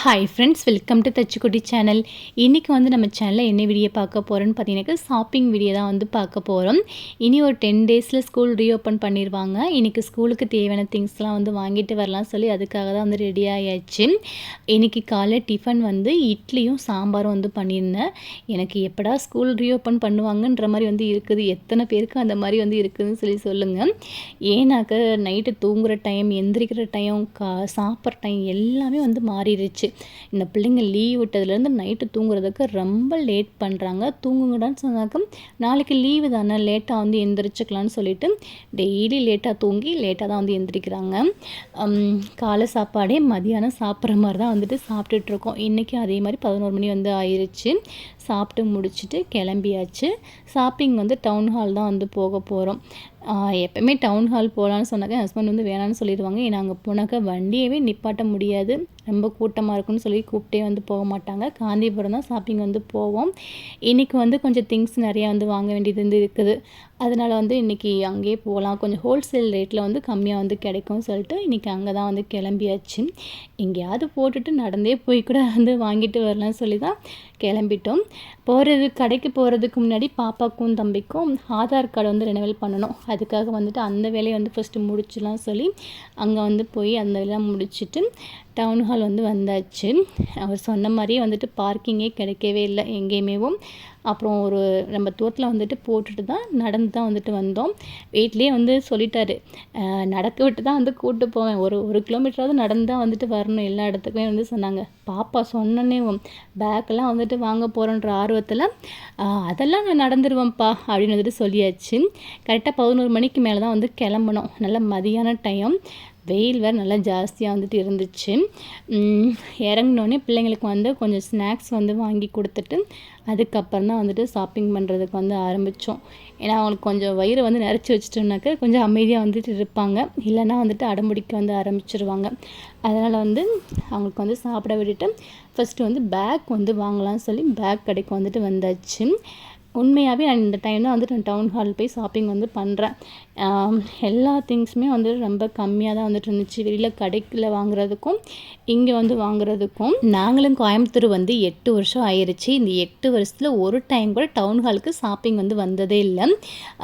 Hi friends welcome to தச்சுக்குட்டி channel இன்றைக்கி வந்து நம்ம சேனலில் என்ன வீடியோ பார்க்க போகிறோன்னு பார்த்தீங்கன்னாக்கா ஷாப்பிங் வீடியோ தான் வந்து பார்க்க போகிறோம் இனி ஒரு டென் டேஸில் ஸ்கூல் ரீஓப்பன் பண்ணிடுவாங்க இன்றைக்கி ஸ்கூலுக்கு தேவையான திங்ஸ்லாம் வந்து வாங்கிட்டு வரலாம் சொல்லி அதுக்காக தான் வந்து ரெடி ஆகியாச்சு இன்றைக்கி காலை டிஃபன் வந்து இட்லியும் சாம்பாரும் வந்து பண்ணியிருந்தேன். எனக்கு எப்படா ஸ்கூல் ரீஓப்பன் பண்ணுவாங்கன்ற மாதிரி வந்து இருக்குது. எத்தனை பேருக்கு அந்த மாதிரி வந்து இருக்குதுன்னு சொல்லி சொல்லுங்கள் ஏன்னாக்க நைட்டு தூங்குகிற டைம் எந்திரிக்கிற டைம் கா சாப்பிட்ற டைம் எல்லாமே வந்து மாறிடுச்சு. இந்த பிள்ளைங்க லீவ் விட்டதுலேருந்து நைட்டு தூங்குறதுக்கு ரொம்ப லேட் பண்ணுறாங்க தூங்குங்கடான்னு சொன்னாக்க நாளைக்கு லீவு தானே லேட்டாக வந்து எந்திரிச்சுக்கலான்னு சொல்லிட்டு டெய்லி லேட்டாக தூங்கி லேட்டாக தான் வந்து எந்திரிக்கிறாங்க. காலை சாப்பாடே மதியானம் சாப்பிட்ற மாதிரி தான் வந்துட்டு சாப்பிட்டுட்ருக்கோம். இன்றைக்கி அதே மாதிரி பதினோரு மணி வந்து ஆயிடுச்சு சாப்பிட்டு முடிச்சுட்டு கிளம்பியாச்சு. ஷாப்பிங் வந்து டவுன் ஹால் தான் வந்து போக போகிறோம் எப்போவுமே டவுன் ஹால் போகலான்னு சொன்னாக்க ஹஸ்பண்ட் வந்து வேணான்னு சொல்லிடுவாங்க. ஏன்னா அங்கே போனாக்க வண்டியவே நிப்பாட்ட முடியாது. ரொம்ப கூட்டமாக இருக்குன்னு சொல்லி கூப்பிட்டே வந்து போக மாட்டாங்க. காந்திபுரம் தான் ஷாப்பிங் வந்து போவோம். இன்றைக்கி வந்து கொஞ்சம் திங்ஸ் நிறையா வந்து வாங்க வேண்டியது வந்து இருக்குது. அதனால் வந்து இன்றைக்கி அங்கேயே போகலாம். கொஞ்சம் ஹோல்சேல் ரேட்டில் வந்து கம்மியாக வந்து கிடைக்கும்னு சொல்லிட்டு இன்றைக்கி அங்கே தான் வந்து கிளம்பியாச்சு. எங்கேயாவது போட்டுட்டு நடந்தே போய் கூட வந்து வாங்கிட்டு வரலாம்னு சொல்லி தான் கிளம்பிட்டோம். போகிறது கடைக்கு போகிறதுக்கு முன்னாடி பாப்பாக்கும் தம்பிக்கும் ஆதார் கார்டு வந்து ரெனவல் பண்ணணும். அதுக்காக வந்துட்டு அந்த வேலையை வந்து ஃபஸ்ட்டு முடிச்சுலாம் சொல்லி அங்கே வந்து போய் அந்த வேலையெல்லாம் முடிச்சுட்டு டவுன் ஹால் வந்து வந்தாச்சு. அவர் சொன்ன மாதிரியே வந்துட்டு பார்க்கிங்கே கிடைக்கவே இல்லை எங்கேயுமேவும் அப்புறம் ஒரு நம்ம தூரத்தில் வந்துட்டு போட்டுட்டு தான் நடந்து தான் வந்துட்டு வந்தோம். வீட்லேயே வந்து சொல்லிட்டாரு. நடக்க விட்டு தான் வந்து கூப்பிட்டு போவேன். ஒரு ஒரு கிலோமீட்டராவது நடந்து தான் வந்துட்டு வரணும். எல்லா இடத்துக்குமே வந்து சொன்னாங்க. பாப்பா சொன்னோன்னே பேக்கெல்லாம் வந்துட்டு வாங்க போகிறோன்ற ஆர்வத்தில் அதெல்லாம் நான் நடந்துருவேன்ப்பா. அப்படின்னு வந்துட்டு சொல்லியாச்சு. கரெக்டாக பதினோரு மணிக்கு மேலே தான் வந்து கிளம்பணும். நல்ல மதியான டைம் வெயில் வேறு நல்லா ஜாஸ்தியாக வந்துட்டு இருந்துச்சு. இறங்கினோடனே பிள்ளைங்களுக்கு வந்து கொஞ்சம் ஸ்நாக்ஸ் வந்து வாங்கி கொடுத்துட்டு அதுக்கப்புறம் தான் வந்துட்டு ஷாப்பிங் பண்ணுறதுக்கு வந்து ஆரம்பித்தோம் ஏன்னா அவங்களுக்கு கொஞ்சம் வயிறு வந்து நிறச்சி வச்சிட்டோம்னாக்க கொஞ்சம் அமைதியாக வந்துட்டு இருப்பாங்க. இல்லைன்னா வந்துட்டு அடம்பிடிக்க வந்து ஆரம்பிச்சிருவாங்க. அதனால் வந்து அவங்களுக்கு வந்து சாப்பிட விட்டுட்டு ஃபஸ்ட்டு வந்து பேக் வந்து வாங்கலாம்னு சொல்லி பேக் கடைக்கு வந்துட்டு வந்தாச்சு. உண்மையாகவே நான் இந்த டைம் தான் வந்துட்டு நான் டவுன் ஹால் போய் ஷாப்பிங் வந்து பண்ணுறேன் எல்லா திங்ஸுமே வந்து ரொம்ப கம்மியாக தான் வந்துட்டு இருந்துச்சு. வெளியில் கடைக்கில் வாங்குறதுக்கும் இங்கே வந்து வாங்குறதுக்கும். நாங்களும் கோயம்புத்தூர் வந்து எட்டு வருஷம் ஆயிடுச்சு இந்த எட்டு வருஷத்தில் ஒரு டைம் கூட டவுன் ஹாலுக்கு ஷாப்பிங் வந்து வந்ததே இல்லை.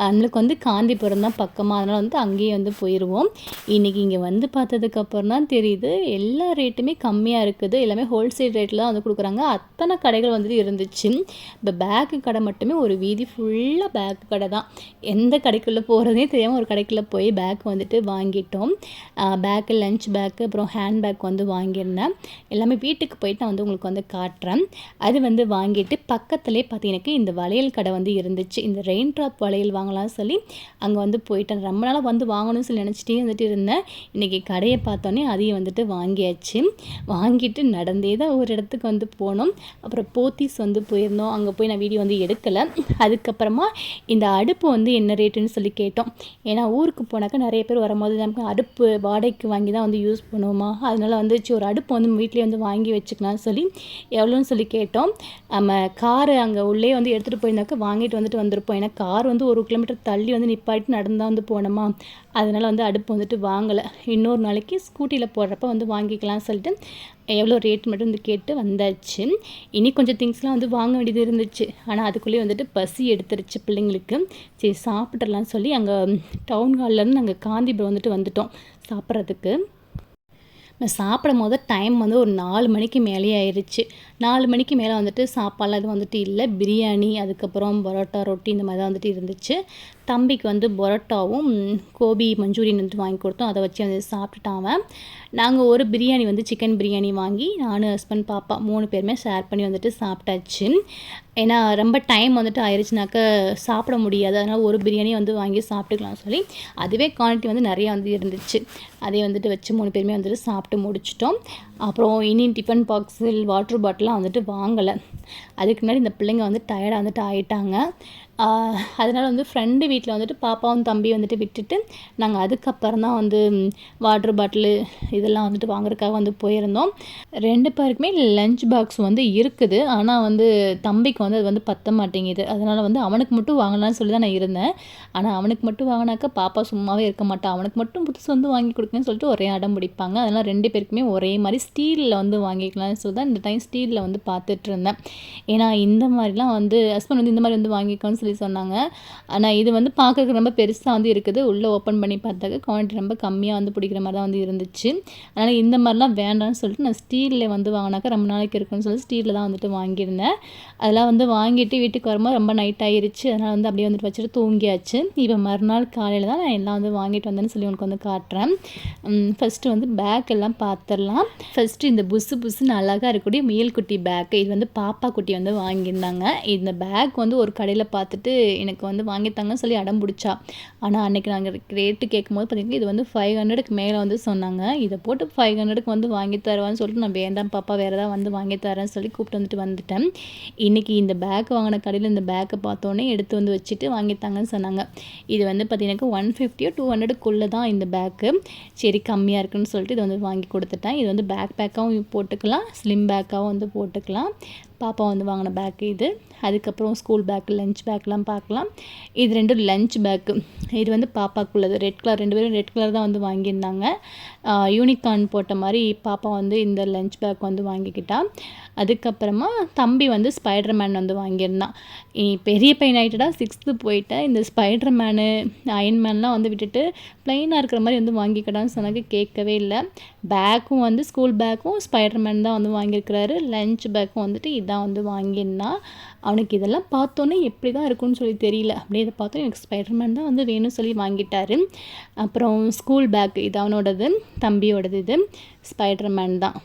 நம்மளுக்கு வந்து காந்திபுரம் தான் பக்கமாக அதனால் வந்து அங்கேயே வந்து போயிடுவோம் இன்றைக்கி இங்கே வந்து பார்த்ததுக்கப்புறம் தான் தெரியுது. எல்லா ரேட்டுமே கம்மியாக இருக்குது. எல்லாமே ஹோல்சேல் ரேட்டில் தான் வந்து கொடுக்குறாங்க. அத்தனை கடைகள் வந்துட்டு இருந்துச்சு. இப்போ பேக்கு கடை மட்டுமே ஒரு வீதி ஃபுல்லாக பேக் கடை தான். எந்த கடைக்குள்ளே போகிறதே தெரியாமல் ஒரு கடைக்குள்ளே போய் பேக் வந்துட்டு வாங்கிட்டோம். பேக்கு லஞ்ச் பேக்கு அப்புறம் ஹேண்ட் பேக் வந்து வாங்கியிருந்தேன். எல்லாமே வீட்டுக்கு போயிட்டு நான் வந்து உங்களுக்கு வந்து காட்டுறேன். அது வந்து வாங்கிட்டு பக்கத்துலேயே பார்த்தீங்கன்னா இந்த வளையல் கடை வந்து இருந்துச்சு. இந்த ரெயின் ட்ராப் வளையல் வாங்கலாம்னு சொல்லி அங்கே வந்து போயிட்டேன். ரொம்ப நாளாக வந்து வாங்கணும்னு சொல்லி நினச்சிட்டே வந்துட்டு இருந்தேன். இன்றைக்கி கடையை பார்த்தோன்னே அதையும் வந்துட்டு வாங்கியாச்சு. வாங்கிட்டு நடந்தே தான் ஒரு இடத்துக்கு வந்து போனோம். அப்புறம் போத்தீஸ் வந்து போயிருந்தோம். அங்கே போய் நான் வீடியோ வந்து எடுக்கலை. அதுக்கப்புறமா இந்த அடுப்பு வந்து என்ன ரேட்டுன்னு சொல்லி கேட்டோம். ஏன்னா ஊருக்கு போனாக்கா நிறைய பேர் வரும்போது நமக்கு அடுப்பு வாடகைக்கு வாங்கி தான் வந்து யூஸ் பண்ணுவோமா. அதனால் வந்துச்சு ஒரு அடுப்பு வந்து வீட்டிலே வந்து வாங்கி வச்சுக்கலாம்னு சொல்லி எவ்வளோன்னு சொல்லி கேட்டோம். நம்ம காரு அங்கே உள்ளே வந்து எடுத்துகிட்டு போயிருந்தாக்கா வாங்கிட்டு வந்துட்டு வந்திருப்போம். ஏன்னா கார் வந்து ஒரு கிலோமீட்டர் தள்ளி வந்து நிப்பாட்டி நடந்தால் வந்து போனோமா. அதனால் வந்து அடுப்பு வந்துட்டு வாங்கலை. இன்னொரு நாளைக்கு ஸ்கூட்டியில் போடுறப்ப வந்து வாங்கிக்கலாம்னு சொல்லிட்டு எவ்வளோ ரேட் மட்டும் வந்து கேட்டு வந்தாச்சு. இனி கொஞ்சம் திங்ஸ்லாம் வந்து வாங்க வேண்டியது இருந்துச்சு. ஆனால் அதுக்குள்ளேயே வந்துட்டு பசி எடுத்துருச்சு பிள்ளைங்களுக்கு. சரி சாப்பிட்றலான்னு சொல்லி அங்கே டவுன் ஹால்லேருந்து நாங்கள் காந்திபுரம் வந்துட்டு வந்துட்டோம் சாப்பிட்றதுக்கு. சாப்பிடும் போது டைம் வந்து ஒரு நாலு மணிக்கு மேலேயே ஆயிடுச்சு நாலு மணிக்கு மேலே வந்துட்டு சாப்பாடுலாம் எதுவும் வந்துட்டு இல்லை. பிரியாணி அதுக்கப்புறம் பரோட்டா ரொட்டி இந்த மாதிரி தான் வந்துட்டு இருந்துச்சு. தம்பிக்கு வந்து பரோட்டாவும் கோபி மஞ்சூரியன் வந்துட்டு வாங்கி கொடுத்தோம். அதை வச்சு வந்து சாப்பிட்டுட்டான் நாங்கள் ஒரு பிரியாணி வந்து சிக்கன் பிரியாணி வாங்கி நான் ஹஸ்பண்ட் பாப்பா மூணு பேருமே ஷேர் பண்ணி வந்துட்டு சாப்பிட்டாச்சு. ஏன்னா ரொம்ப டைம் வந்துட்டு ஆயிடுச்சுனாக்க சாப்பிட முடியாது. அதனால் ஒரு பிரியாணி வந்து வாங்கி சாப்பிட்டுக்கலாம் சொல்லி அதுவே குவான்டிட்டி வந்து நிறையா வந்து இருந்துச்சு. அதே வந்துட்டு வச்சு மூணு பேருமே வந்துட்டு சாப்பிட்டு முடிச்சிட்டோம். அப்புறம் இனி டிஃபன் பாக்ஸில் வாட்டர் பாட்டிலாம் வந்துட்டு வாங்கலை. அதுக்கு முன்னாடி இந்த பிள்ளைங்க வந்து டயர்டாக வந்துட்டு ஆகிட்டாங்க அதனால் வந்து ஃப்ரெண்டு வீட்டில் வந்துட்டு பாப்பாவும் தம்பி வந்துட்டு விட்டுட்டு நாங்கள் அதுக்கப்புறம் தான் வந்து வாட்ரு பாட்டிலு இதெல்லாம் வந்துட்டு வாங்குறதுக்காக வந்து போயிருந்தோம். ரெண்டு பேருக்குமே லஞ்ச் பாக்ஸ் வந்து இருக்குது. ஆனால் வந்து தம்பிக்கு வந்து அது வந்து பத்த மாட்டேங்குது. அதனால் வந்து அவனுக்கு மட்டும் வாங்கலாம்னு சொல்லி தான் நான் இருந்தேன். ஆனால் அவனுக்கு மட்டும் வாங்கினாக்கா பாப்பா சும்மாவே இருக்க மாட்டான் அவனுக்கு மட்டும் புதுசு வந்து வாங்கி கொடுக்குன்னு சொல்லிட்டு ஒரே அடம் பிடிப்பாங்க. அதனால் ரெண்டு பேருக்குமே ஒரே மாதிரி ஸ்டீலில் வந்து வாங்கிக்கலாம்னு சொல்லி தான் இந்த டைம் ஸ்டீலில் வந்து பார்த்துட்டு இருந்தேன். ஏன்னா இந்த மாதிரிலாம் வந்து ஹஸ்பண்ட் வந்து இந்த மாதிரி வந்து வாங்கிக்கோன்னு சொல்லி சொன்னாங்க. ஆனால் இது வந்து பார்க்கறதுக்கு ரொம்ப பெருசாக வந்து இருக்குது. உள்ளே ஓப்பன் பண்ணி பார்த்தாக்க குவான்டிட்டி ரொம்ப கம்மியாக வந்து பிடிக்கிற மாதிரி தான் வந்து இருந்துச்சு. அதனால் இந்த மாதிரிலாம் வேண்டாம்னு சொல்லிட்டு நான் ஸ்டீலில் வந்து வாங்கினாக்கா ரொம்ப நாளைக்கு இருக்குன்னு சொல்லி ஸ்டீலில் தான் வந்துட்டு வாங்கியிருந்தேன். அதெல்லாம் வந்து வாங்கிட்டு வீட்டுக்கு வரும்போது ரொம்ப நைட் ஆயிருச்சு. அதனால் வந்து அப்படியே வந்துட்டு வச்சுட்டு தூங்கியாச்சு. இப்போ மறுநாள் காலையில் தான் நான் எல்லாம் வந்து வாங்கிட்டு வந்தேன்னு சொல்லி உனக்கு வந்து காட்டுறேன். ஃபஸ்ட்டு வந்து பேக் எல்லாம் பார்த்துடலாம் ஃபஸ்ட்டு இந்த புசு புசுன்னு அழகாக இருக்கக்கூடிய முயல்குட்டி பேக்கு இது வந்து பாப்பா குட்டி வந்து வாங்கியிருந்தாங்க. இந்த பேக் வந்து ஒரு கடையில் பார்த்து பார்த்துட்டு எனக்கு வந்து வாங்கித்தாங்கன்னு சொல்லி அடம் பிடிச்சா. ஆனால் அன்றைக்கி நாங்கள் ரேட்டு கேட்கும்போது பார்த்திங்கன்னா இது வந்து ஃபைவ் ஹண்ட்ரடுக்கு மேலே வந்து சொன்னாங்க. இதை போட்டு ஃபைவ் ஹண்ட்ரடுக்கு வந்து வாங்கி தருவான்னு சொல்லிட்டு நான் வேண்டாம் பாப்பா வேறு ஏதாவது வந்து வாங்கி தரேன்னு சொல்லி கூப்பிட்டு வந்துட்டு வந்துட்டேன். இன்றைக்கி இந்த பேக் வாங்கின கடையில் இந்த பேக்கை பார்த்தோன்னே எடுத்து வந்து வச்சுட்டு வாங்கித்தாங்கன்னு சொன்னாங்க. இது வந்து பார்த்திங்கனாக்கா ஒன் ஃபிஃப்டியோ டூ ஹண்ட்ரடுக்குள்ளே தான் இந்த பேக்கு சரி கம்மியாக இருக்குன்னு சொல்லிட்டு இதை வந்து வாங்கி கொடுத்துட்டேன். இது வந்து பேக் பேக்காகவும் போட்டுக்கலாம் ஸ்லிம் பேக்காகவும் வந்து போட்டுக்கலாம். பாப்பா வந்து வாங்கின பேக்கு இது. அதுக்கப்புறம் ஸ்கூல் பேக் லஞ்ச் பேக்லாம் பார்க்கலாம் இது ரெண்டும் லஞ்ச் பேக்கு இது வந்து பாப்பாக்குள்ளது. ரெட் கலர் ரெண்டு பேரும் ரெட் கலர் தான் வந்து வாங்கியிருந்தாங்க. யூனிகார்ன் போட்ட மாதிரி பாப்பா வந்து இந்த லஞ்ச் பேக் வந்து வாங்கிக்கிட்டா. அதுக்கப்புறமா தம்பி வந்து ஸ்பைடர் மேன் வந்து வாங்கியிருந்தான் பெரிய பையன் ஆகிட்டடா சிக்ஸ்த்து போயிட்டேன் இந்த ஸ்பைடர் மேனு அயன்மேன்லாம் வந்து விட்டுட்டு ப்ளைனாக இருக்கிற மாதிரி வந்து வாங்கிக்கடான்னு சொன்னாக்க கேட்கவே இல்லை. பேக்கும் வந்து ஸ்கூல் பேக்கும் ஸ்பைடர் மேன் தான் வந்து வாங்கியிருக்கிறாரு. லஞ்ச் பேக்கும் வந்துட்டு இதான். வந்து வாங்கியிருந்தான் அவனுக்கு இதெல்லாம் பார்த்தோன்னே எப்படி தான் இருக்கும்னு சொல்லி தெரியல. அப்படியே இதை பார்த்தோம் எனக்கு ஸ்பைடர்மேன் தான் வந்து வேணும்னு சொல்லி வாங்கிட்டாரு. அப்புறம் ஸ்கூல் பேக் இது அவனோடது தம்பியோடது இது ஸ்பைடர்மேன் தான்.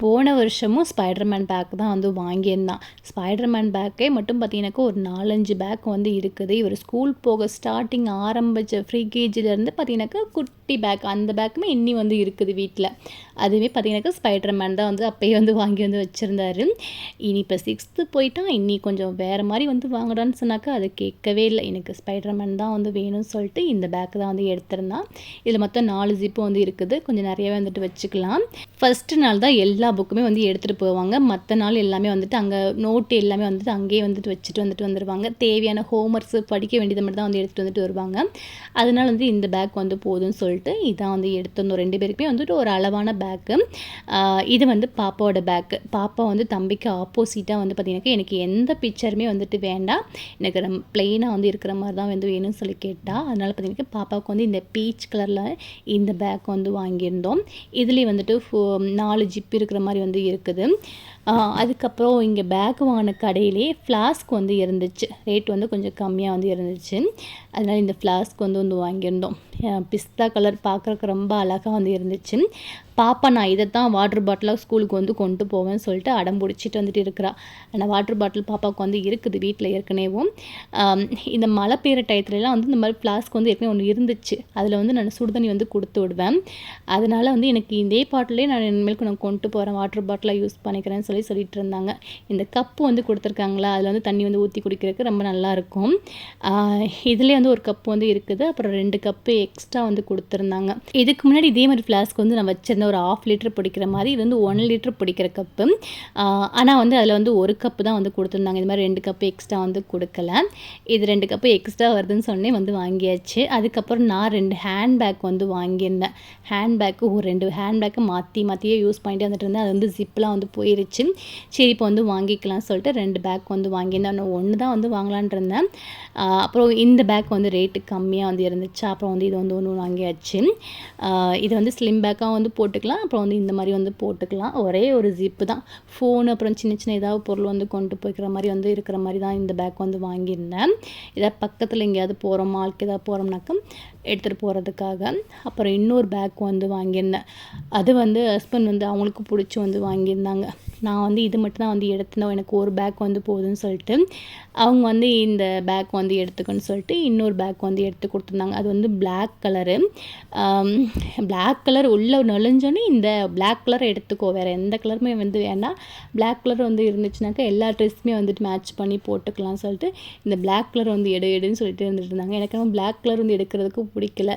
போன வருஷமும் ஸ்பைடர்மேன் பேக் தான் வந்து வாங்கியிருந்தான். ஸ்பைடர்மேன் பேக்கே மட்டும் பார்த்தீங்கன்னாக்கா ஒரு நாலஞ்சு பேக் வந்து இருக்குது. இவர் ஸ்கூல் போக ஸ்டார்டிங் ஆரம்பித்த ஃப்ரீ கேஜிலேருந்து பார்த்தீங்கன்னாக்கா குட்டி பேக் அந்த பேக்குமே இன்னி வந்து இருக்குது வீட்டில் அதுவே பார்த்தீங்கன்னாக்கா ஸ்பைடர்மேன் தான் வந்து அப்போயே வந்து வாங்கி வந்து வச்சுருந்தாரு. இனி இப்போ சிக்ஸ்த்து போயிட்டான் இன்னி கொஞ்சம் வேறு மாதிரி வந்து வாங்கடான்னு சொன்னாக்கா அதை கேட்கவே இல்லை. எனக்கு ஸ்பைடர்மேன் தான் வந்து வேணும்னு சொல்லிட்டு இந்த பேக் தான் வந்து எடுத்திருந்தான். இதில் மொத்தம் நாலு ஜிப்பு வந்து இருக்குது. கொஞ்சம் நிறையவே வந்துட்டு வச்சுக்கலாம். ஃபஸ்ட்டு நாள் தான் எல்லா புக்குமே வந்து எடுத்துகிட்டு போவாங்க. மற்ற நாள் எல்லாமே வந்துட்டு அங்கே நோட்டு எல்லாமே வந்துட்டு அங்கேயே வந்துட்டு வச்சுட்டு வந்துட்டு வந்துடுவாங்க தேவையான ஹோம்ஒர்க்ஸ் படிக்க வேண்டியதை மட்டும் தான் வந்து எடுத்துகிட்டு வந்துட்டு வருவாங்க. அதனால் வந்து இந்த பேக் வந்து போதும்னு சொல்லிட்டு இதான் வந்து எடுத்துருந்தோம் ரெண்டு பேருக்குமே வந்துட்டு ஒரு அளவான பேக்கு இது வந்து பாப்பாவோட பேக்கு பாப்பா வந்து தம்பிக்கு ஆப்போசிட்டாக வந்து பார்த்திங்கனாக்கா எனக்கு எந்த பிக்சருமே வந்துட்டு வேண்டாம். எனக்கு ரொம்ப பிளெயினாக வந்து இருக்கிற மாதிரி தான் வந்து வேணும்னு சொல்லி கேட்டால் அதனால் பார்த்திங்கனாக்கா பாப்பாவுக்கு வந்து இந்த பீச் கலரில் இந்த பேக் வந்து வாங்கியிருந்தோம். இதுலேயே வந்துட்டு நாலு ஜிப் இருக்கிற மாதிரி வந்து இருக்குது. அதுக்கப்புறம் இங்கே பேக் வாங்கின கடையிலே ஃப்ளாஸ்க் வந்து இருந்துச்சு. ரேட் வந்து கொஞ்சம் கம்மியாக வந்து இருந்துச்சு. அதனால் இந்த ஃப்ளாஸ்க் வந்து வந்து வாங்கியிருந்தோம். பிஸ்தா கலர் பார்க்குறக்கு ரொம்ப அழகாக வந்து இருந்துச்சு. பாப்பா நான் இதை தான் வாட்டர் பாட்டிலாக ஸ்கூலுக்கு வந்து கொண்டு போவேன்னு சொல்லிட்டு அடம் பிடிச்சிட்டு வந்துட்டு இருக்கிறா. ஆனால் வாட்டர் பாட்டில் பாப்பாவுக்கு வந்து இருக்குது வீட்டில் ஏற்கனவேவும் இந்த மழை பெய்கிற டயத்துலலாம் வந்து இந்த மாதிரி ஃப்ளாஸ்க் வந்து ஏற்கனவே ஒன்று இருந்துச்சு. அதில் வந்து நான் சுடுதண்ணி வந்து கொடுத்து விடுவேன். அதனால் வந்து எனக்கு இதே பாட்டிலே நான் இனிமேல் நான் கொண்டு போகிறேன் வாட்டர் பாட்டிலாக யூஸ் பண்ணிக்கிறேன்னு சொல்லி சொல்லிட்டு இருந்தாங்க. இந்த கப்பு வந்து கொடுத்துருக்காங்களா? அதில் வந்து தண்ணி வந்து ஊற்றி குடிக்கிறதுக்கு ரொம்ப நல்லாயிருக்கும் இதுலேயே வந்து ஒரு கப்பு வந்து இருக்குது. அப்புறம் ரெண்டு கப்பு எக்ஸ்ட்ரா வந்து கொடுத்துருந்தாங்க. இதுக்கு முன்னாடி இதே மாதிரி ஃப்ளாஸ்க் வந்து நான் வச்சுருந்தேன். ஒரு ஆஃப் லிட்டர் பிடிக்கிற மாதிரி இது வந்து ஒன் லிட்டர் பிடிக்கிற கப்பு ஆனால் வந்து அதில் வந்து ஒரு கப்பு தான் வந்து கொடுத்துருந்தாங்க. இது மாதிரி ரெண்டு கப்பு எக்ஸ்ட்ரா வந்து கொடுக்கல. இது ரெண்டு கப்பு எக்ஸ்ட்ரா வருதுன்னு சொன்னே வந்து வாங்கியாச்சு. அதுக்கப்புறம் நான் ரெண்டு ஹேண்ட் பேக் வந்து வாங்கியிருந்தேன். ஹேண்ட் பேக்கு ஒரு ரெண்டு ஹேண்ட் பேக்கு மாற்றி மாற்றியே யூஸ் பண்ணிட்டு வந்துட்டு இருந்தேன். அது வந்து ஜிப்லாம் வந்து போயிருச்சு. சரி இப்போ வந்து வாங்கிக்கலாம்னு சொல்லிட்டு ரெண்டு பேக் வந்து வாங்கியிருந்தேன். நான் ஒன்று தான் வந்து வாங்கலான் இருந்தேன். அப்புறம் இந்த பேக் வந்து ரேட்டு கம்மியாக வந்து இருந்துச்சு. அப்புறம் வந்து இது வந்து ஒன்று வாங்கியாச்சு. இது வந்து ஸ்லிம் பேக்காக வந்து போட்டு போட்டுக்கலாம். அப்புறம் வந்து இந்த மாதிரி வந்து போட்டுக்கலாம். ஒரே ஒரு ஜிப்பு தான். ஃபோனு அப்புறம் சின்ன சின்ன ஏதாவது பொருள் வந்து கொண்டு போய்க்கிற மாதிரி வந்து இருக்கிற மாதிரி தான் இந்த பேக் வந்து வாங்கியிருந்தேன். இதை பக்கத்தில் எங்கேயாவது போகிறோம் மால்க்கு ஏதாவது போகிறோம்னாக்கா எடுத்துகிட்டு போகிறதுக்காக அப்புறம் இன்னொரு பேக் வந்து வாங்கியிருந்தேன். அது வந்து ஹஸ்பண்ட் வந்து அவங்களுக்கு பிடிச்சி வந்து வாங்கியிருந்தாங்க. நான் வந்து இது மட்டும் தான் வந்து எடுத்திருந்தோம் எனக்கு ஒரு பேக் வந்து போதும்னு சொல்லிட்டு. அவங்க வந்து இந்த பேக் வந்து எடுத்துக்கணும்னு சொல்லிட்டு இன்னொரு பேக் வந்து எடுத்து கொடுத்துருந்தாங்க. அது வந்து பிளாக் கலரு பிளாக் கலர் உள்ளே நுழைஞ்சோன்னே இந்த பிளாக் கலர் எடுத்துக்கோ. வேறு எந்த கலருமே வந்து வேணாம் பிளாக் கலர் வந்து இருந்துச்சுனாக்கா எல்லா ட்ரெஸ்ஸுமே வந்துட்டு மேட்ச் பண்ணி போட்டுக்கலாம்னு சொல்லிட்டு இந்த பிளாக் கலர் வந்து எடு எடுன்னு சொல்லிட்டு இருந்துட்டு இருந்தாங்க. எனக்கு நம்ம பிளாக் கலர் வந்து எடுக்கிறதுக்கு பிடிக்கல.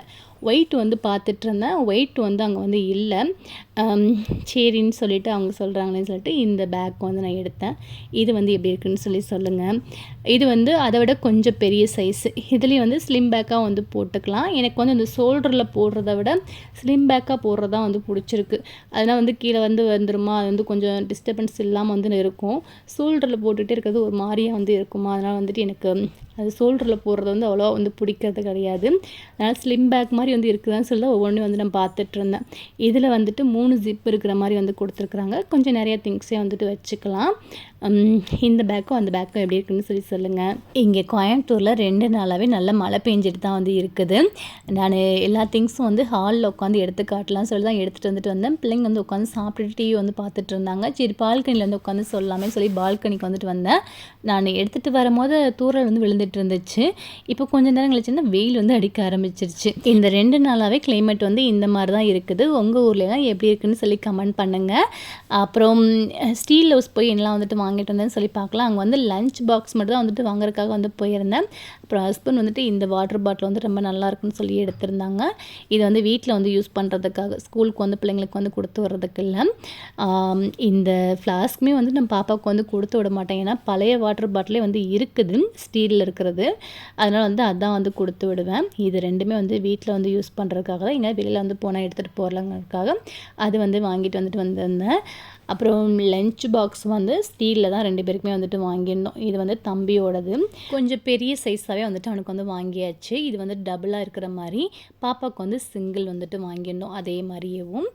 ஒயிட் வந்து பார்த்துட்ருந்தேன். ஒயிட் வந்து அங்கே வந்து இல்லை. சரின்னு சொல்லிவிட்டு அவங்க சொல்கிறாங்களேன்னு சொல்லிட்டு இந்த பேக் வந்து நான் எடுத்தேன். இது வந்து எப்படி இருக்குன்னு சொல்லி சொல்லுங்கள் இது வந்து அதை விட கொஞ்சம் பெரிய சைஸ் இதுலேயும் வந்து ஸ்லிம் பேக்காக வந்து போட்டுக்கலாம். எனக்கு வந்து இந்த ஷோல்டரில் போடுறத விட ஸ்லிம் பேக்காக போடுறதா வந்து பிடிச்சிருக்கு. அதனால் வந்து கீழே வந்து வந்துருமா? அது வந்து கொஞ்சம் டிஸ்டர்பன்ஸ் இல்லாமல் வந்து இருக்கும். ஷோல்டரில் போட்டுகிட்டே இருக்கிறது ஒரு மாதிரியாக வந்து இருக்குமா? அதனால் வந்துட்டு எனக்கு அது ஷோல்டரில் போடுறது வந்து அவ்வளோவா வந்து பிடிக்கிறது கிடையாது. அதனால் ஸ்லிம் பேக் மாதிரி வந்து இருக்குதான்னு சொல்லி ஒவ்வொன்றும் வந்து நான் பார்த்துட்டு இருந்தேன். இதில் வந்துட்டு மூணு ஜிப் இருக்கிற மாதிரி வந்து கொடுத்துருக்குறாங்க. கொஞ்சம் நிறையா திங்ஸே வந்துட்டு வச்சுக்கலாம். இந்த பேக்கும் அந்த பேக்கும் எப்படி இருக்குன்னு சொல்லி சொல்லுங்கள் இங்கே கோயம்புத்தூரில் ரெண்டு நாளாகவே நல்ல மழை பெஞ்சிட்டு தான் வந்து இருக்குது. நான் எல்லா திங்ஸும் வந்து ஹாலில் உட்காந்து எடுத்து காட்டலாம் சொல்லி தான் எடுத்துகிட்டு வந்துட்டு வந்தேன். பிள்ளைங்க வந்து உட்காந்து சாப்பிட்டுட்டு டிவி வந்து பார்த்துட்டு இருந்தாங்க. சரி பால்கனியில் வந்து உட்காந்து சொல்லலாமே சொல்லி பால்கனிக்கு வந்துட்டு வந்தேன். நான் எடுத்துகிட்டு வரும்போது தூரல் வந்து விழுந்து வந்துட்டு இருந்துச்சு இப்போ கொஞ்ச நேரம் கழிச்சுன்னா வெயில் வந்து அடிக்க ஆரம்பிச்சிருச்சு. இந்த ரெண்டு நாளாகவே கிளைமேட் வந்து இந்த மாதிரி தான் இருக்குது. உங்கள் ஊர்லலாம் எப்படி இருக்குன்னு சொல்லி கமெண்ட் பண்ணுங்கள் அப்புறம் ஸ்டீல் ஹவுஸ் போய் என்னெல்லாம் வந்துட்டு வாங்கிட்டு வந்தேன்னு சொல்லி பார்க்கலாம். அங்கே வந்து லஞ்ச் பாக்ஸ் மட்டும் தான் வந்துட்டு வாங்குறதுக்காக வந்து போயிருந்தேன். அப்புறம் ஹஸ்பண்ட் வந்துட்டு இந்த வாட்டர் பாட்டில் வந்து ரொம்ப நல்லா இருக்குன்னு சொல்லி எடுத்திருந்தாங்க. இது வந்து வீட்டில் வந்து யூஸ் பண்ணுறதுக்காக ஸ்கூலுக்கு வந்து பிள்ளைங்களுக்கு வந்து கொடுத்து வர்றதுக்கு இல்லை. இந்த ஃப்ளாஸ்க்குமே வந்து நம்ம பாப்பாவுக்கு வந்து கொடுத்து விட மாட்டேன். ஏன்னா பழைய வாட்டர் பாட்டிலே வந்து இருக்குது ஸ்டீலில் இருக்கிறது. அதனால் வந்து அதான் வந்து கொடுத்து விடுவேன். இது ரெண்டுமே வந்து வீட்டில் வந்து யூஸ் பண்ணுறதுக்காக தான் எங்கே வெளியில் வந்து போனால் எடுத்துகிட்டு போகலாங்கிறதுக்காக அது வந்து வாங்கிட்டு வந்துட்டு வந்திருந்தேன். அப்புறம் லஞ்ச் பாக்ஸ் வந்து ஸ்டீலில் தான் ரெண்டு பேருக்குமே வந்துட்டு வாங்கியிருந்தோம். இது வந்து தம்பியோடது. கொஞ்சம் பெரிய சைஸாகவே வந்துட்டு அவனுக்கு வந்து வாங்கியாச்சு. இது வந்து டபுளாக இருக்கிற மாதிரி பாப்பாவுக்கு வந்து சிங்கிள் வந்துட்டு வாங்கியிருந்தோம். அதே மாதிரியேவும்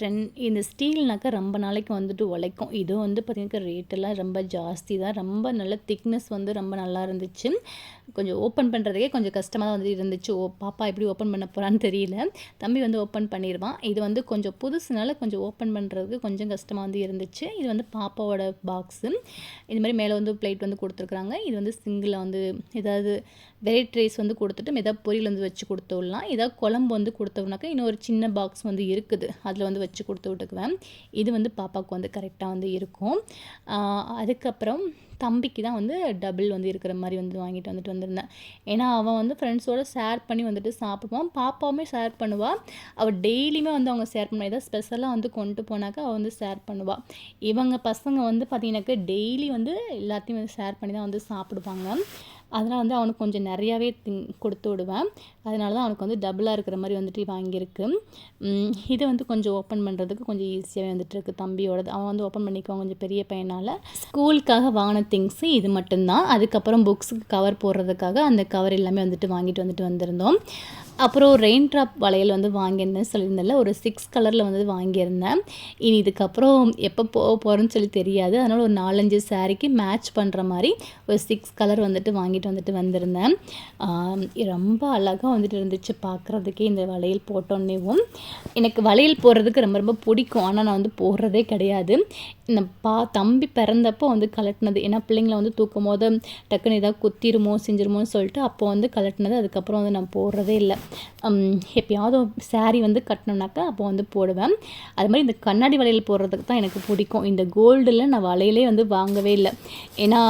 ரென் இந்த ஸ்டீல்னாக்கா ரொம்ப நாளைக்கு வந்துட்டு உழைக்கும். இதுவும் வந்து பார்த்திங்கன்னா ரேட்டெல்லாம் ரொம்ப ஜாஸ்தி தான். ரொம்ப நல்ல திக்னஸ் வந்து ரொம்ப நல்லா இருந்துச்சு. கொஞ்சம் ஓப்பன் பண்ணுறதுக்கே கொஞ்சம் கஷ்டமாக வந்து இருந்துச்சு. ஓ பாப்பா எப்படி ஓப்பன் பண்ண போகிறான்னு தெரியல. தம்பி வந்து ஓப்பன் பண்ணிடுவான். இது வந்து கொஞ்சம் புதுசுனால கொஞ்சம் ஓப்பன் பண்ணுறதுக்கு கொஞ்சம் கொஞ்சம் கஷ்டமாக வந்து இருந்துச்சு. இது வந்து பாப்பாவோட பாக்ஸு இது மாதிரி மேலே வந்து பிளேட் வந்து கொடுத்துருக்குறாங்க. இது வந்து சிங்கிளாக வந்து ஏதாவது வெரைட்டி ரைஸ் வந்து கொடுத்துட்டு ஏதாவது பொரியல் வந்து வச்சு கொடுத்து விடலாம். ஏதாவது குழம்பு வந்து கொடுத்தோம்னாக்கா இன்னும் ஒரு சின்ன பாக்ஸ் வந்து இருக்குது. அதில் வந்து வச்சு கொடுத்து விட்டுக்குவேன். இது வந்து பாப்பாவுக்கு வந்து கரெக்டாக வந்து இருக்கும். அதுக்கப்புறம் தம்பிக்கு தான் வந்து டபுள் வந்து இருக்கிற மாதிரி வந்து வாங்கிட்டு வந்துட்டு வந்திருந்தேன். ஏன்னா அவன் வந்து ஃப்ரெண்ட்ஸோடு ஷேர் பண்ணி வந்துட்டு சாப்பிடுவான். பாப்பாவுமே ஷேர் பண்ணுவாள் அவள் டெய்லியுமே வந்து அவங்க ஷேர் பண்ணுவா. ஏதாவது ஸ்பெஷலாக வந்து கொண்டு போனாக்கா அவள் வந்து ஷேர் பண்ணுவாள் இவங்க பசங்க வந்து பார்த்தீங்கன்னாக்கா டெய்லி வந்து எல்லாத்தையும் வந்து ஷேர் பண்ணி தான் வந்து சாப்பிடுவாங்க. அதனால் வந்து அவனுக்கு கொஞ்சம் நிறையாவே திங் கொடுத்து விடுவேன். அதனால தான் அவனுக்கு வந்து டபுளாக இருக்கிற மாதிரி வந்துட்டு வாங்கியிருக்கு. இதை வந்து கொஞ்சம் ஓப்பன் பண்ணுறதுக்கு கொஞ்சம் ஈஸியாகவே வந்துட்டு இருக்குது தம்பியோடது அவன் வந்து ஓப்பன் பண்ணிக்குவான் கொஞ்சம் பெரிய பையனால். ஸ்கூலுக்காக வாங்கின திங்ஸு இது மட்டும்தான். அதுக்கப்புறம் புக்ஸுக்கு கவர் போடுறதுக்காக அந்த கவர் எல்லாமே வந்துட்டு வாங்கிட்டு வந்துட்டு வந்திருந்தோம். அப்புறம் ரெயின் ட்ராப் வளையல் வந்து வாங்கியிருந்தேன் சொல்லியிருந்தேன்ல ஒரு சிக்ஸ் கலரில் வந்து வாங்கியிருந்தேன். இனி இதுக்கப்புறம் எப்போ போக போகிறேன்னு சொல்லி தெரியாது. அதனால் ஒரு நாலஞ்சு சாரீக்கு மேட்ச் பண்ணுற மாதிரி ஒரு சிக்ஸ் கலர் வந்துட்டு வாங்கிட்டு வந்துட்டு வந்திருந்தேன். ரொம்ப அழகாக வந்துட்டு இருந்துச்சு பார்க்குறதுக்கே இந்த வளையல் போட்டோன்னேவும். எனக்கு வளையல் போடுறதுக்கு ரொம்ப ரொம்ப பிடிக்கும். ஆனால் நான் வந்து போடுறதே கிடையாது. இந்த பா தம்பி பிறந்தப்போ வந்து கலட்டினது. ஏன்னா பிள்ளைங்களை வந்து தூக்கும் போது டக்குன்னு ஏதாவது குத்திருமோ செஞ்சிருமோன்னு சொல்லிட்டு அப்போ வந்து கலட்டினது. அதுக்கப்புறம் வந்து நான் போடுறதே இல்லை. எப்பயாவது சாரீ வந்து கட்டினோம்னாக்கா அப்போ வந்து போடுவேன். அது மாதிரி இந்த கண்ணாடி வளையல் போடுறதுக்கு தான் எனக்கு பிடிக்கும். இந்த கோல்டில் நான் வளையலே வந்து வாங்கவே இல்லை. ஏன்னா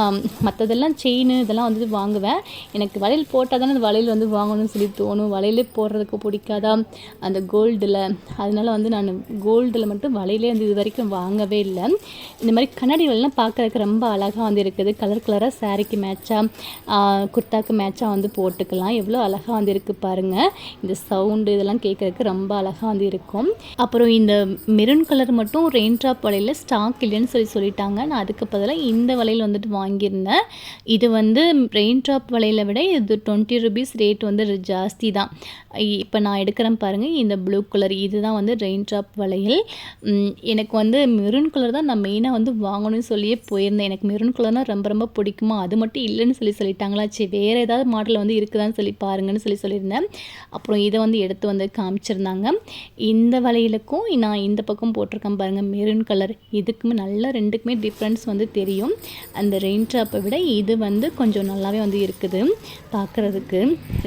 மற்றதெல்லாம் செயின் இதெல்லாம் வந்து வாங்குவேன். எனக்கு வளையல் போட்டால் தானே அந்த வளையல் வந்து வாங்கணும்னு சொல்லி தோணும். வளையலே போடுறதுக்கு பிடிக்காதா? அந்த கோல்டில் அதனால வந்து நான் கோல்டில் மட்டும் வளையலே வந்து இது வரைக்கும் வாங்கவே இல்லை. இந்த மாதிரி கண்ணாடி வளையல்லாம் பார்க்குறதுக்கு ரொம்ப அழகாக வந்து இருக்குது. கலர் கலராக சாரீக்கு மேட்சாக குர்த்தாக்கு மேட்சாக வந்து போட்டுக்கலாம். எவ்வளோ அழகாக வந்து இருக்குது பாருங்கள் இந்த சவுண்டு இதெல்லாம் கேட்குறதுக்கு ரொம்ப அழகாக வந்து இருக்கும். அப்புறம் இந்த மெரூன் கலர் மட்டும் ரெயின் ட்ராப் வலையில் ஸ்டாக் இல்லைன்னு சொல்லி சொல்லிட்டாங்க. நான் அதுக்கு பதிலாக இந்த வலையில் வந்துட்டு வாங்கியிருந்தேன். இது வந்து ரெயின் ட்ராப் வலையில் விட இது டுவெண்ட்டி ருபீஸ் ரேட் வந்து ஜாஸ்தி தான். இப்போ நான் எடுக்கிறேன் பாருங்கள் இந்த ப்ளூ கலர் இதுதான் வந்து ரெயின் ட்ராப் வளையல் எனக்கு வந்து மெரூன் கலர் தான் நான் மெயினாக வந்து வாங்கணும்னு சொல்லியே போயிருந்தேன். எனக்கு மெரூன் கலர்னால் ரொம்ப ரொம்ப பிடிக்குமா? அது மட்டும் இல்லைன்னு சொல்லி சொல்லிட்டாங்களா? சரி வேறு ஏதாவது மாடல் வந்து இருக்குதான்னு சொல்லி பாருங்கன்னு சொல்லி சொல்லியிருந்தேன். அப்புறம் இதை வந்து எடுத்து வந்து காமிச்சிருந்தாங்க. இந்த வளையலுக்கும் நான் இந்த பக்கம் போட்டிருக்கேன் பாருங்கள் மெரூன் கலர் இதுக்குமே நல்லா ரெண்டுக்குமே டிஃப்ரென்ஸ் வந்து தெரியும். அந்த ரெயின் ட்ராப்பை விட இது வந்து கொஞ்சம் நல்லாவே வந்து இருக்குது பார்க்குறதுக்கு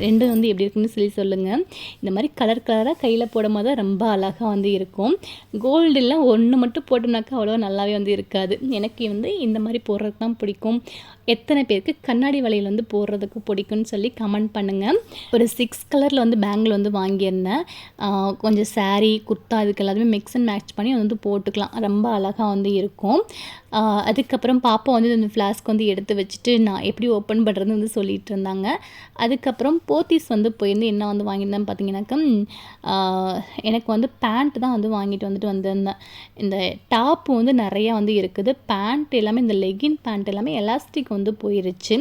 ரெண்டும் வந்து எப்படி இருக்குன்னு சொல்லி சொல்லுங்கள் இந்த மாதிரி கலர் கலராக கையில் போடும் போது தான் ரொம்ப அழகாக வந்து இருக்கும். கோல்டில் ஒன்று மட்டும் போட்டோம்னாக்கா அவ்வளோ நல்லாவே வந்து இருக்காது. எனக்கு வந்து இந்த மாதிரி போடுறது தான் பிடிக்கும். எத்தனை பேருக்கு கண்ணாடி வளையல் வந்து போடுறதுக்கு பிடிக்கும்னு சொல்லி கமெண்ட் பண்ணுங்கள் ஒரு சிக்ஸ் கலரில் வந்து பேங்கில் வந்து வாங்கியிருந்தேன். கொஞ்சம் சாரீ குர்த்தா இதுக்கு எல்லாத்தையுமே மிக்ஸ் அண்ட் மேட்ச் பண்ணி வந்து போட்டுக்கலாம். ரொம்ப அழகாக வந்து இருக்கும். அதுக்கப்புறம் பாப்பா வந்து இந்த ஃப்ளாஸ்க் வந்து எடுத்து வச்சுட்டு நான் எப்படி ஓப்பன் பண்ணுறதுன்னு வந்து சொல்லிட்டு இருந்தாங்க. அதுக்கப்புறம் போத்தீஸ் வந்து போயிருந்து என்ன வந்து வாங்கியிருந்தேன் பார்த்தீங்கன்னாக்கா எனக்கு வந்து பேண்ட் தான் வந்து வாங்கிட்டு வந்துட்டு வந்திருந்தேன். இந்த டாப்பு வந்து நிறையா வந்து இருக்குது. பேண்ட் எல்லாமே இந்த லெகின் பேண்ட் எல்லாமே எலாஸ்டிக் வந்து போயிருச்சு.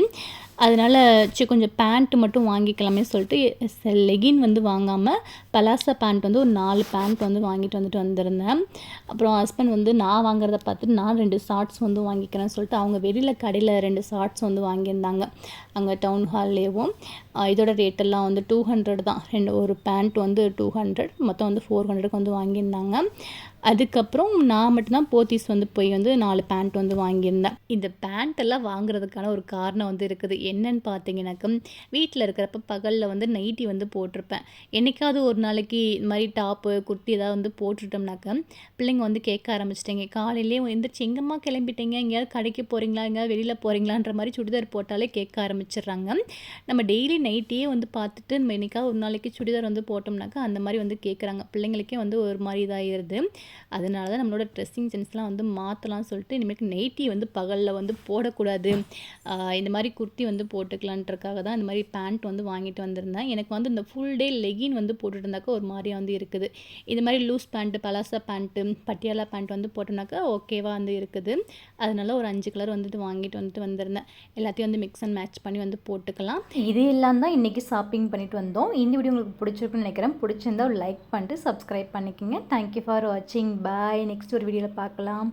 அதனால் சரி கொஞ்சம் பேண்ட் மட்டும் வாங்கிக்கலாமே சொல்லிட்டு லெகின் வந்து வாங்காமல் பலாசா பேண்ட் வந்து ஒரு நாலு பேண்ட் வந்து வாங்கிட்டு வந்துட்டு வந்திருந்தேன். அப்புறம் ஹஸ்பண்ட் வந்து நான் வாங்குறத பார்த்துட்டு நான் ரெண்டு ஷார்ட்ஸ் வந்து வாங்கிக்கிறேன்னு சொல்லிட்டு அவங்க வெளியில் கடையில் ரெண்டு ஷார்ட்ஸ் வந்து வாங்கியிருந்தாங்க. அங்கே டவுன் ஹால்லேயும் இதோட ரேட்டெல்லாம் வந்து டூ ஹண்ட்ரட் தான். ரெண்டு ஒரு பேண்ட் வந்து டூ ஹண்ட்ரட் மொத்தம் வந்து ஃபோர் ஹண்ட்ரடுக்கு வந்து வாங்கியிருந்தாங்க. அதுக்கப்புறம் நான் மட்டும்தான் போத்தீஸ் வந்து போய் வந்து நாலு பேண்ட் வந்து வாங்கியிருந்தேன். இந்த பேண்ட் எல்லாம் வாங்குறதுக்கான ஒரு காரணம் வந்து இருக்குது. என்னன்னு பார்த்தீங்கன்னாக்கா வீட்டில் இருக்கிறப்ப பகலில் வந்து நைட்டி வந்து போட்டிருப்பேன். என்னைக்காவது ஒரு நாளைக்கு இந்த மாதிரி டாப்பு குர்த்தி ஏதாவது வந்து போட்டுட்டோம்னாக்கா பிள்ளைங்க வந்து கேட்க ஆரம்பிச்சிட்டிங்க. காலையிலேயே எந்திரிச்சு எங்கம்மா கிளம்பிட்டீங்க? எங்கேயாவது கடைக்கு போகிறீங்களா எங்கேயாவது வெளியில் போகிறீங்களான்ற மாதிரி சுடிதார் போட்டாலே கேட்க ஆரம்பிச்சிடுறாங்க. நம்ம டெய்லி நைட்டியே வந்து பார்த்துட்டு நம்ம என்னைக்காவது ஒரு நாளைக்கு சுடிதார் வந்து போட்டோம்னாக்கா அந்த மாதிரி வந்து கேட்குறாங்க. பிள்ளைங்களுக்கே வந்து ஒரு மாதிரி இதாகிடுது அதனால தான் நம்மளோட ட்ரெஸ்ஸிங் சென்ஸ்லாம் வந்து மாற்றலாம்னு சொல்லிட்டு இனிமேல் நைட்டி வந்து பகலில் வந்து போடக்கூடாது. இந்த மாதிரி குர்த்தி வந்து போட்டுக்கலான்றக்காக தான் இந்த மாதிரி பேண்ட் வந்து வாங்கிட்டு வந்திருந்தேன். எனக்கு வந்து இந்த ஃபுல் டே லெகின் வந்து போட்டுட்டு இருந்தாக்கா ஒரு மாதிரியா வந்து இருக்குது. இந்த மாதிரி loose pant palazzo pant Patiala pant வந்து போட்டோம்னாக்கா ஓகேவாக வந்து இருக்குது. அதனால ஒரு அஞ்சு கலர் வந்துட்டு வாங்கிட்டு வந்துட்டு வந்திருந்தேன். எல்லாத்தையும் வந்து மிக்ஸ் அண்ட் மேட்ச் பண்ணி வந்து போட்டுக்கலாம். இது எல்லாம் தான் இன்றைக்கி ஷாப்பிங் பண்ணிட்டு வந்தோம். இந்த வீடியோ உங்களுக்கு பிடிச்சிருக்குன்னு நினைக்கிறேன். பிடிச்சிருந்தா ஒரு லைக் பண்ணிட்டு சப்ஸ்கிரைப் பண்ணிக்கோங்க. தேங்க்யூ ஃபார் வாட்சிங் பாய் நெக்ஸ்ட் ஒரு வீடியோவில் பார்க்கலாம்.